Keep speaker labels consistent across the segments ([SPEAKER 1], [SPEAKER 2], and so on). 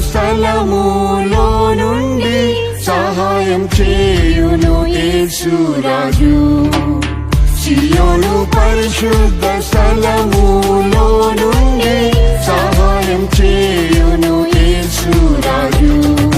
[SPEAKER 1] స్థలములో నుండి సహాయం చేయును యేసురాజు. సియోను పరిశుద్ధ స్థలములో నుండి సహాయం చేయును యేసురాజు.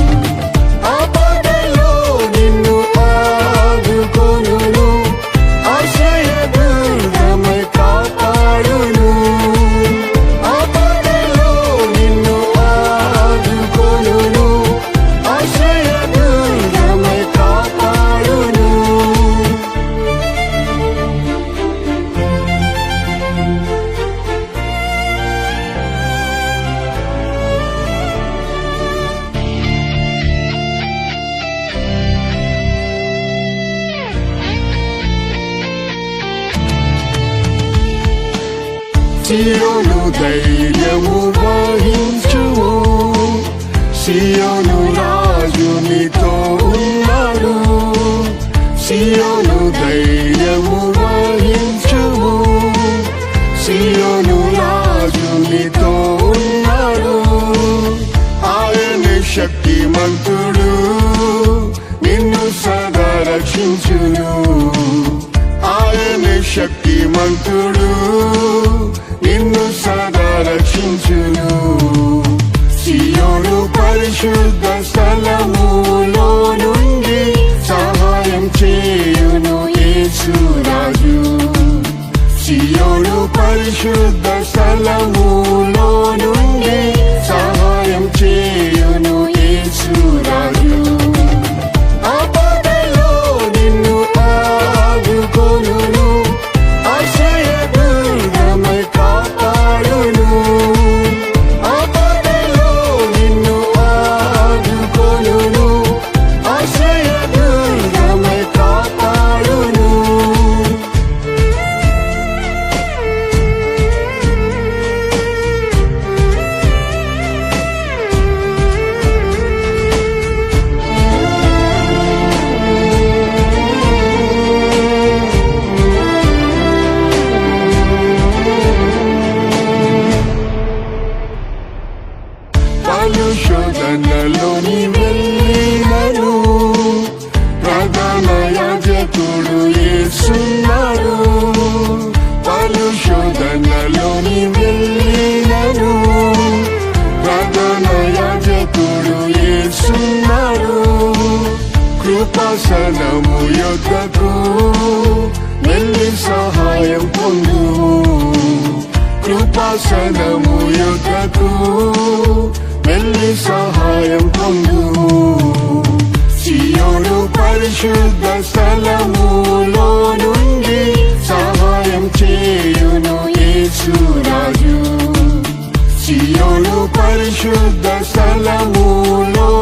[SPEAKER 1] సియోను ధైర్యము వహించుము సియోను రాజు నీతో ఉన్నాడు సియోను ధైర్యము వహించుము సియోను రాజు నీతో ఉన్నాడు ఆయన శక్తిమంతుడు నిన్ను సదా రక్షించును ఆయన శక్తిమంతుడు నిన్ను సదా రక్షించును సియోను పరిశుద్ధ స్థలములో నుండి సహాయం చేయును యేసురాజు సియోను పరిశుద్ధ స్థలములో పలు శోధనలోని వెళ్ళినను. ప్రధాన యాజకుడు యేసున్నాడు కృపాసనము యొక్కకు వెళ్ళి సహాయం పొందు. కృపాసనము యొక్కకు వెళ్ళి సహాయం పొందు. సియోను పరిశుద్ధ స్థలములో నుండి చేయును యేసురాజు. సియోను పరిశుద్ధ స్థలములో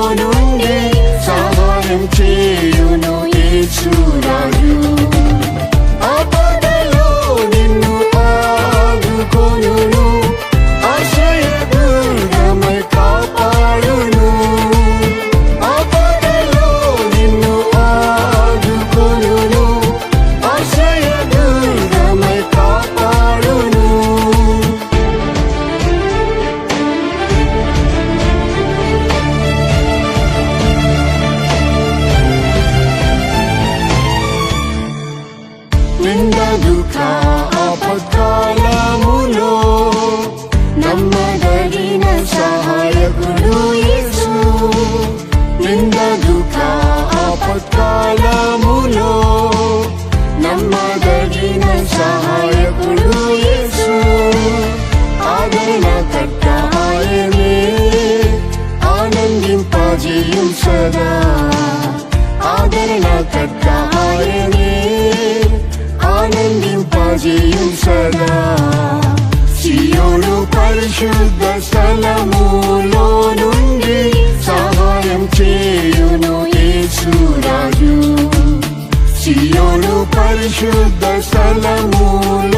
[SPEAKER 1] సియోను పరిశుద్ధ స్థలములో నుండి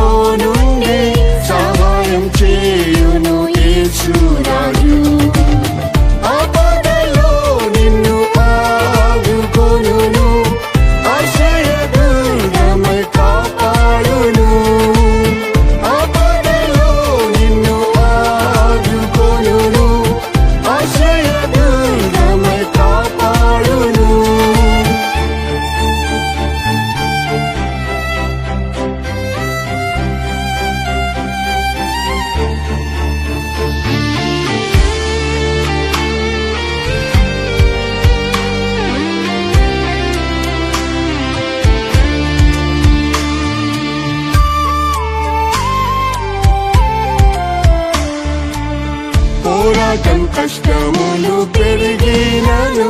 [SPEAKER 1] కష్టములు పెరిగినను.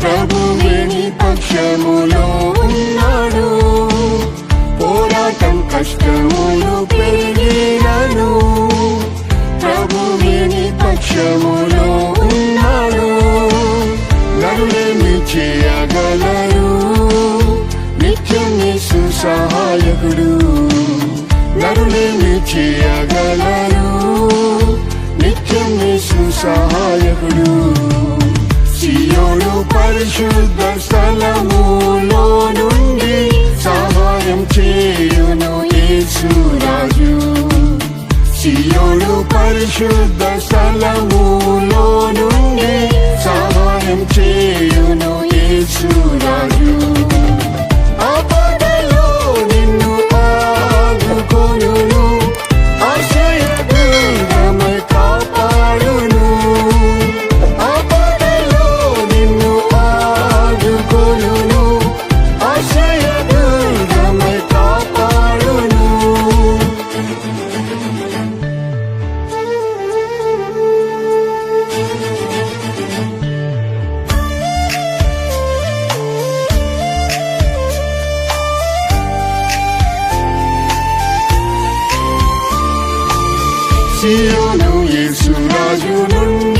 [SPEAKER 1] ప్రభువేని పక్షములో ఉన్నాడు. పోరాటం కష్టములు పెరిగినను. ప్రభువేని పక్షములో ఉన్నాడు. నరులేమి చేయగలరు నిత్యం యేసు పరిశుద్ధ స్థలములో నుండి సహాయం చేయును యేసురాజు. సియోను పరిశుద్ధ స్థలములో నుండి సహాయం చేయును యేసురాజు. సియోను యేసురాజు నుండి నీకు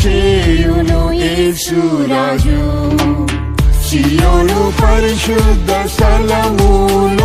[SPEAKER 1] చేయును యేసురాజు సియోను పరిశుద్ధ స్థలములో